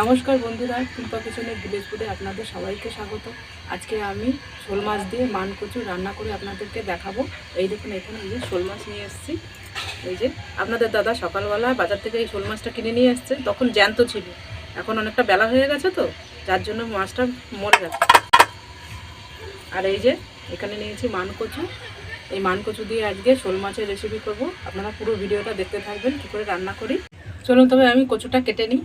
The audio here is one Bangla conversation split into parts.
নমস্কার বন্ধুরা কৃপা কিচেনের ভিলেজ ফুডে আপনাদের সবাইকে স্বাগত। আজকে আমি শোল মাছ দিয়ে মান কচু রান্না করে আপনাদেরকে দেখাবো। এই দেখুন, এখানে এই যে শোল মাছ নিয়ে এসেছি। এই যে আপনাদের দাদা সকালবেলা বাজার থেকে এই শোল মাছটা কিনে নিয়ে এসছে, তখন জ্যান্ত ছিল। এখন অনেকটা বেলা হয়ে গেছে তো, যার জন্য মাছটা মরে গেছে। আর এই যে এখানে নিয়েছি মান কচু। এই মান কচু দিয়ে আজকে শোল মাছের রেসিপি করব। আপনারা পুরো ভিডিওটা দেখতে থাকবেন, কী করে রান্না করি। চলুন তবে আমি কচুটা কেটে নিই।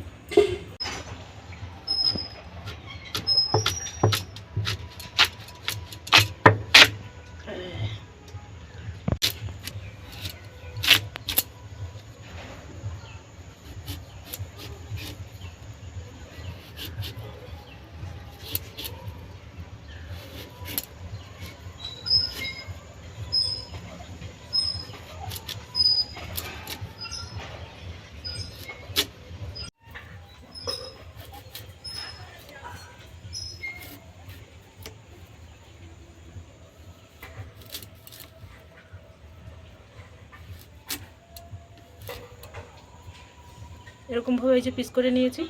এরকমভাবে এই যে পিস করে নিয়েছি।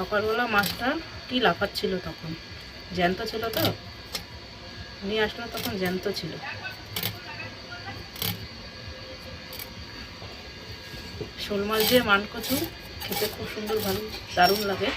সকালবেলা মাছটা কি লাফাচ্ছিল তখন? জ্যান্ত ছিল তো? নিয়ে আসলো তখন জ্যান্ত ছিল। শোল মাছ দিয়ে মান কচু খেতে খুব সুন্দর, ভালো, দারুণ লাগে।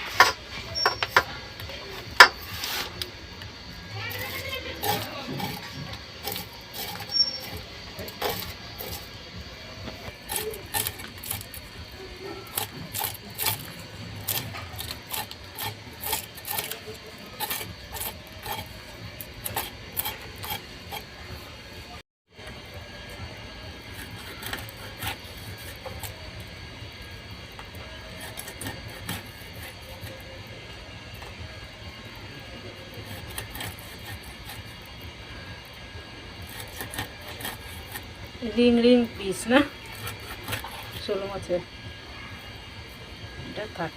রিং রিং পিস না? ষোলো মাছের এটা থাক।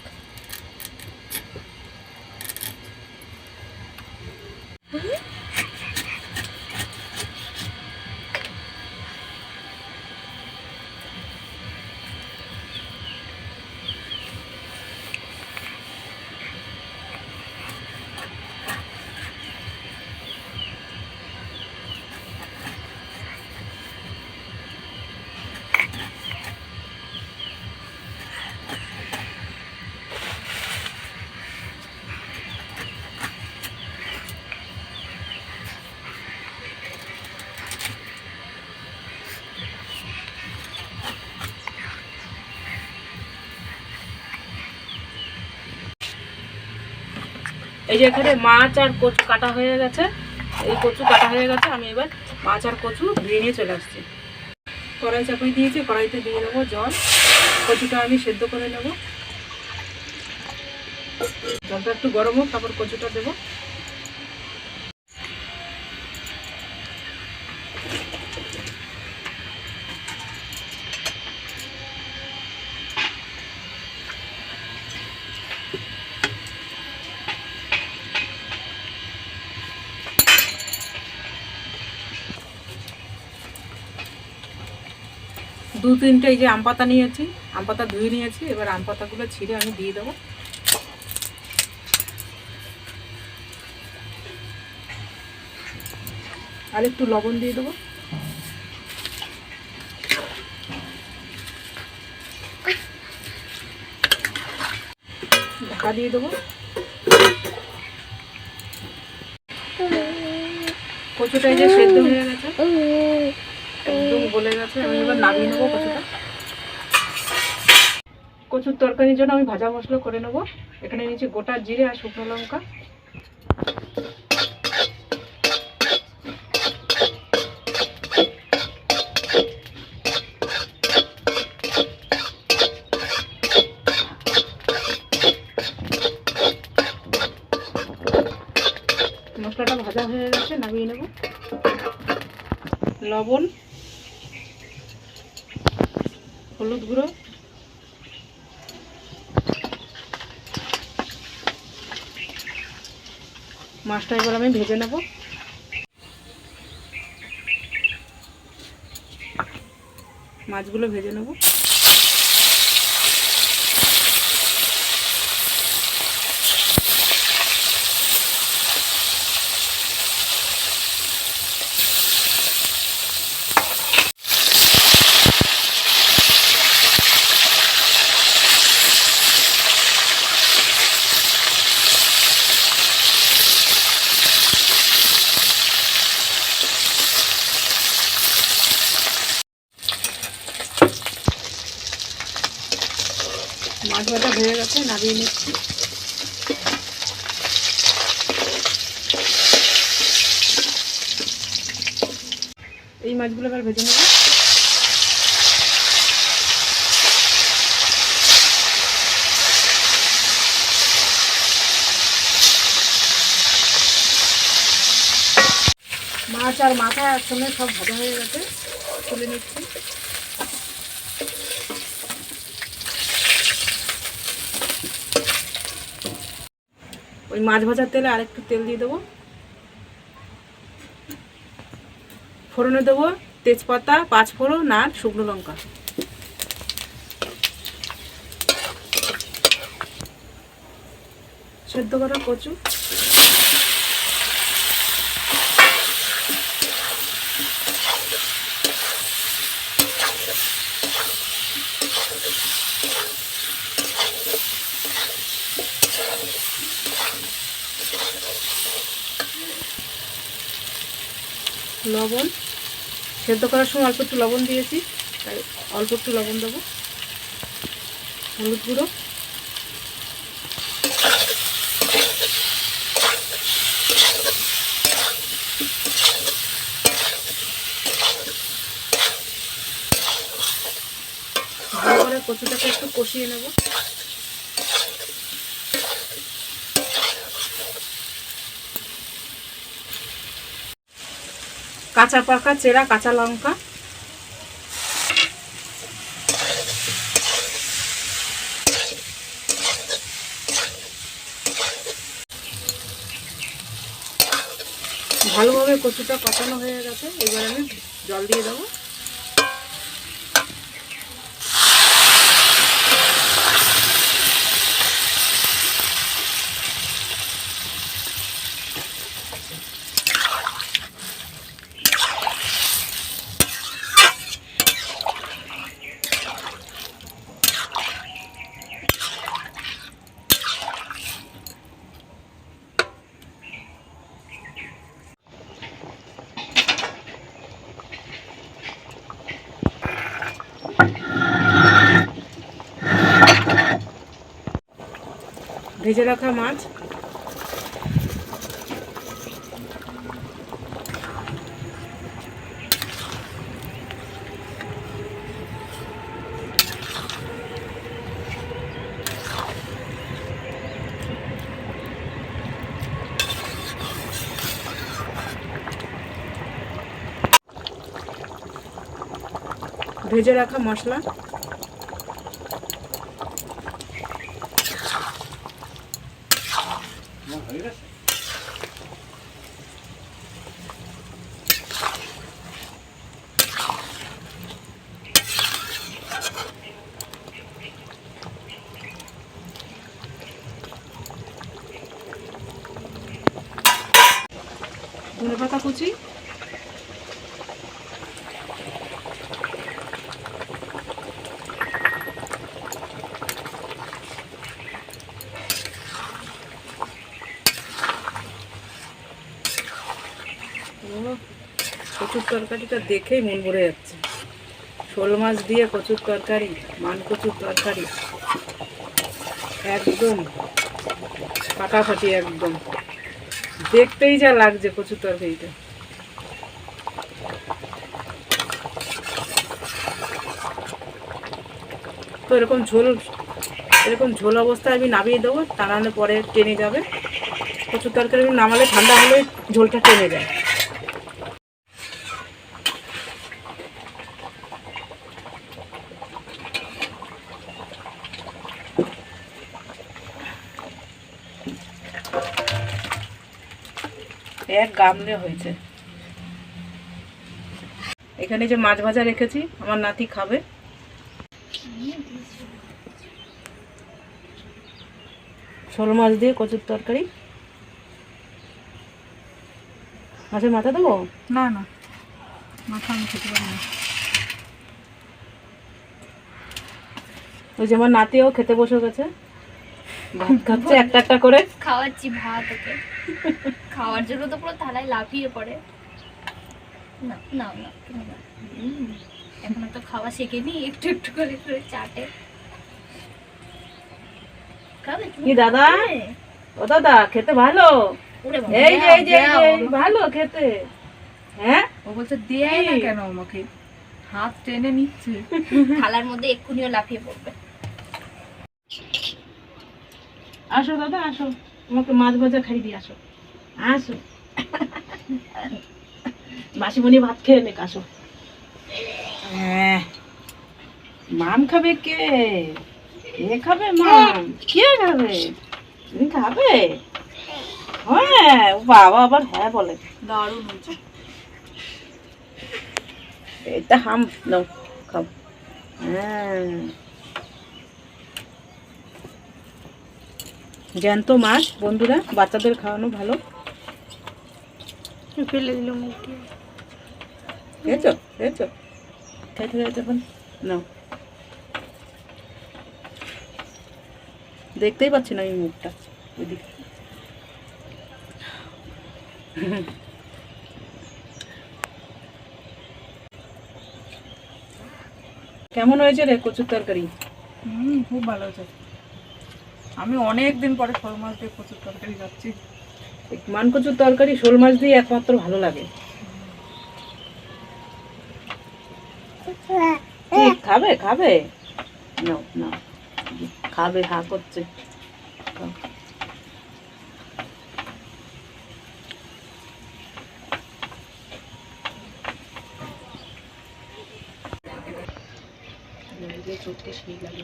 এই যে এখানে মাছ আর কচু কাটা হয়ে গেছে। এই কচু কাটা হয়ে গেছে, আমি এবার মাছ আর কচু ধুয়ে নিয়ে চলে আসছি। কড়াই চাপিয়ে দিয়েছি, কড়াইতে দিয়ে নেব জল। কচুটা আমি সেদ্ধ করে নেব। জলটা একটু গরম হোক, তারপর কচুটা দেবো। তিনটে এই যে আম পাতা নিয়েছি, আম পাতা ধুয়ে নিয়েছি, এবার আম পাতাগুলো ছিঁড়ে আমি দিয়ে দেবো। আর একটু লবণ দিয়ে দেবো। ঢাকা দিয়ে দেবো। কচুটা এই যে সেদ্ধ হয়ে গেছে। একদম গলে গেছে। আমি এবার নামিয়ে নেব কচুটা। কচুর তরকারির জন্য আমি ভাজা মশলা করে নেব। এখানে নিয়েছি গোটা জিরে আর শুকনো লঙ্কা। মশলাটা ভাজা হয়ে গেছে, নামিয়ে নেব। লবণ হলুদ গুঁড়ো। মাছটা এবার আমি ভেজে নেব। মাছগুলো ভেজে নেব। গেছে, নামিয়ে নিচ্ছি। এই মাছগুলো এবার ভেজে নেব। মাছ আর মাথা একসঙ্গে সব ভাজা হয়ে গেছে, তুলে নিচ্ছি। ওই মাছ ভাজার তেলে আরেকটু তেল দিয়ে দেবো। ফোড়নে দেবো তেজপাতা পাঁচ ফোড়ন আর শুকনো লঙ্কা। সেদ্ধ করা কচু। লবণ। সেদ্ধ করার সময় অল্প একটু লবণ দিয়েছি, তাই অল্প একটু লবণ দেবো। হলুদ গুঁড়ো। করে কচুটাকে একটু কষিয়ে নেব। কাঁচা পাকা, চেরা কাঁচা লঙ্কা। ভালোভাবে কচুটা কষানো হয়ে গেছে, এবার আমি জল দিয়ে দেবো। ভেজে রাখা মাছ। ভেজে রাখা মশলা ধনে পাতা কুচি ও, কচুর তরকারিটা দেখেই মন ভরে যাচ্ছে। শোল মাছ দিয়ে কচুর তরকারি, মান কচুর তরকারি। একদম ফাটাফাটি একদম। দেখতেই যা লাগছে কচুর তরকারিটা। তো এরকম ঝোল এরকম ঝোল অবস্থায় আমি নামিয়ে দেবো, তা পরে টেনে যাবে। কচুর তরকারি নামালে ঠান্ডা হলে ঝোলটা টেনে যায়। এক গামলে হয়েছে। এখানে যে মাছ ভাজা রেখেছি আমার নাতি খাবে। শোল মাছ দিয়ে কচুর তরকারি। মাছের মাথা দেবো? না না। মাথা আমি খেতে পারি না। ওই যে আমার নাতিও খেতে বসে গেছে। ভাত খাচ্ছে একটা একটা করে। খাওয়াচ্ছি ভাত ওকে। খাওয়ার জন্য তো পুরো থালায় লাফিয়ে পড়ে। না না না তুমি না। উম, এখনও তো খাওয়া শেখেনি একটু একটু করে করে চাটে। কি দাদা? ও দাদা খেতে ভালো? এই যে এই যে এই দাও, যে, দাও। ভালো খেতে। হ্যাঁ? ও বলছে দেয় না কেন আমাকে? হাত টেনে নিচ্ছে। থালার মধ্যে এক্ষুনিও লাফিয়ে পড়বে। আসো দাদা আসো। আমাকে মাছ ভাজা খাই দিয়ে আসো। আসো। মাসিমণি ভাত খেয়ে নে আসো। হ্যাঁ। মাম খাবে কে? কে খাবে মাম কে খাবে? তুমি খাবে? হ্যাঁ ও বাবা আবার হ্যাঁ বলে। দারুণ হয়েছে। এটা হাম নাও খাও। হ্যাঁ। জ্যান্ত মাছ। বন্ধুরা বাচ্চাদের খাওয়ানো ভালো। ফেলে দিল খেয়েছো? খেয়েছো? নাও। দেখতেই পাচ্ছি না এই মুখটা। ওইদিকে কেমন হয়েছে রে কচুর তরকারি? হুম খুব ভালো হয়েছে। আমি অনেক দিন পরে শোল মাছ দিয়ে প্রচুর তরকারি যাচ্ছি এই মান কচুর তরকারি শোল মাছ দিয়ে একমাত্র ভালো লাগে। খাবে খাবে? নাও নাও। খাবে হা করছে। চোখে সেই লাগে।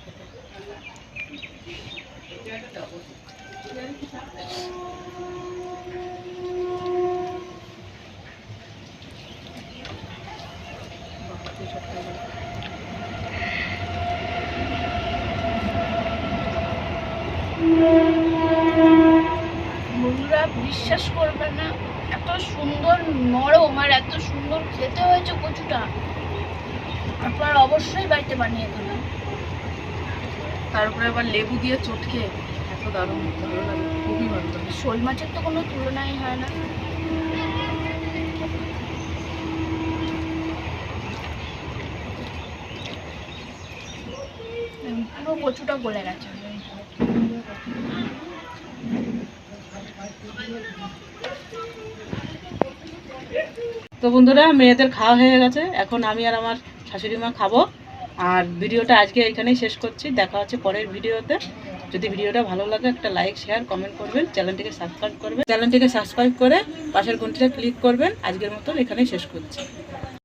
বন্ধুরা বিশ্বাস করবে না। এত সুন্দর নরম আর এত সুন্দর খেতে হয়েছে কচুটা। আপনার অবশ্যই বাড়িতে বানিয়ে খাবেন তার উপরে আবার লেবু দিয়ে চটকে এত দারুণ ভালো লাগে খুবই ভালো লাগে। শোল মাছের তো কোনো তুলনাই হয় না। পুরো কচুটা গলে গেছে। তো বন্ধুরা মেয়েদের খাওয়া হয়ে গেছে। এখন আমি আর আমার শাশুড়ি মা খাব। আর ভিডিওটা আজকে এখানেই শেষ করছি। দেখা হচ্ছে পরের ভিডিওতে। যদি ভিডিওটা ভালো লাগে, একটা লাইক শেয়ার কমেন্ট করবেন। চ্যানেলটিকে সাবস্ক্রাইব করবেন। চ্যানেলটিকে সাবস্ক্রাইব করে পাশের ঘন্টিটা ক্লিক করবেন। আজকের মতন এখানেই শেষ করছি।